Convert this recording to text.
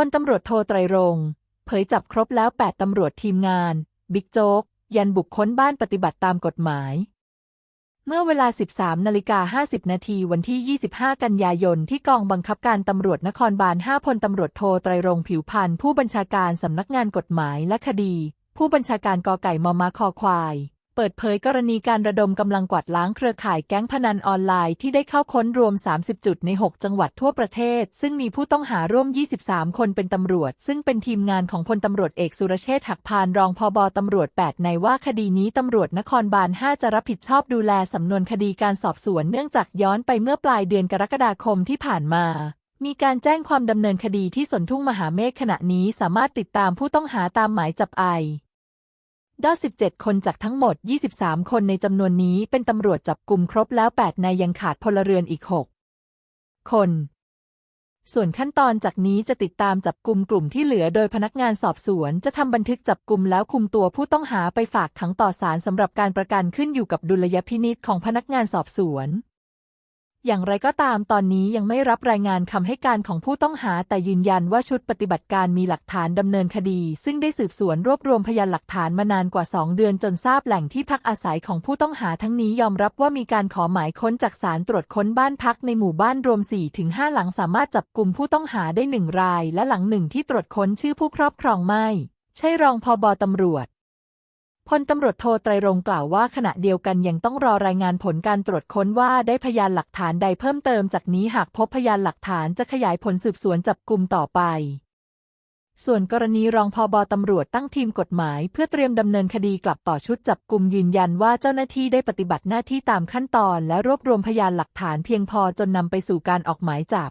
พลตำรวจโทไตรรงเผยจับครบแล้ว 8 ตำรวจทีมงาน บิ๊กโจ๊ก ยันบุกค้นบ้านปฏิบัติตามกฎหมาย เมื่อเวลา 13นาฬิกา50 นาทีวันที่ 25 กันยายนที่กองบังคับการตำรวจนครบาล 5 พลตำรวจโทไตรรงผิวพันธ์ผู้บัญชาการสำนักงานกฎหมายและคดี ผู้บัญชาการกอไก่มอมาคอควาย เปิดเผยกรณีการระดมกำลังกวาดล้างเครือข่ายแก๊งพนันออนไลน์ที่ได้เข้าค้นรวม 30 จุดใน 6 จังหวัดทั่วประเทศ ซึ่งมีผู้ต้องหาร่วม 23 คนเป็นตำรวจ ซึ่งเป็นทีมงานของพลตำรวจเอกสุรเชษฐ์หักพานรองพอบตำรวจ 8 ในว่าคดีนี้ตำรวจนครบาล 5 จะรับผิดชอบดูแลสำนวนคดีการสอบสวนเนื่องจากย้อนไปเมื่อปลายเดือนกรกฎาคมที่ผ่านมามีการแจ้งความดำเนินคดีที่สนทุ่งมหาเมฆขณะนี้สามารถติดตามผู้ต้องหาตามหมายจับไอ ด้อ17 คนจากทั้งหมด 23 คนในจำนวนนี้เป็นตำรวจจับกลุ่มครบแล้ว 8 นายยังขาดพลเรือนอีก 6 คน ส่วนขั้นตอนจากนี้จะติดตามจับกลุ่มกลุ่มที่เหลือโดยพนักงานสอบสวน จะทำบันทึกจับกลุ่มแล้วคุมตัวผู้ต้องหาไปฝากขังต่อศาลสำหรับการประกันขึ้นอยู่กับดุลยพินิษของพนักงานสอบสวน อย่างไรก็ตามตอนนี้ยังไม่รับรายงานคำให้การของผู้ต้องหา แต่ยืนยันว่าชุดปฏิบัติการมีหลักฐานดำเนินคดี ซึ่งได้สืบสวนรวบรวมพยานหลักฐานมานานกว่า 2 เดือนจนทราบแหล่งที่พักอาศัยของผู้ต้องหาทั้งนี้ยอมรับว่ามีการขอหมายค้นจากศาลตรวจค้นบ้านพักในหมู่บ้านรวม 4-5 หลังสามารถจับกลุ่มผู้ต้องหาได้หนึ่งราย และหลังหนึ่งที่ตรวจค้นชื่อผู้ครอบครองไม่ ใช่รองพอบตำรวจ พลตำรวจโทไตรรงกล่าวว่าขณะเดียวกันยังต้องรอรายงานผลการตรวจค้นว่าได้พยานหลักฐานใดเพิ่มเติมจากนี้หากพบพยานหลักฐานจะขยายผลสืบสวนจับกลุ่มต่อไป ส่วนกรณีรองพอบตำรวจตั้งทีมกฎหมาย เพื่อเตรียมดำเนินคดีกลับต่อชุดจับกลุ่มยืนยันว่าเจ้าหน้าที่ได้ปฏิบัติหน้าที่ตามขั้นตอน และรวบรวมพยานหลักฐานเพียงพอจนนำไปสู่การออกหมายจับ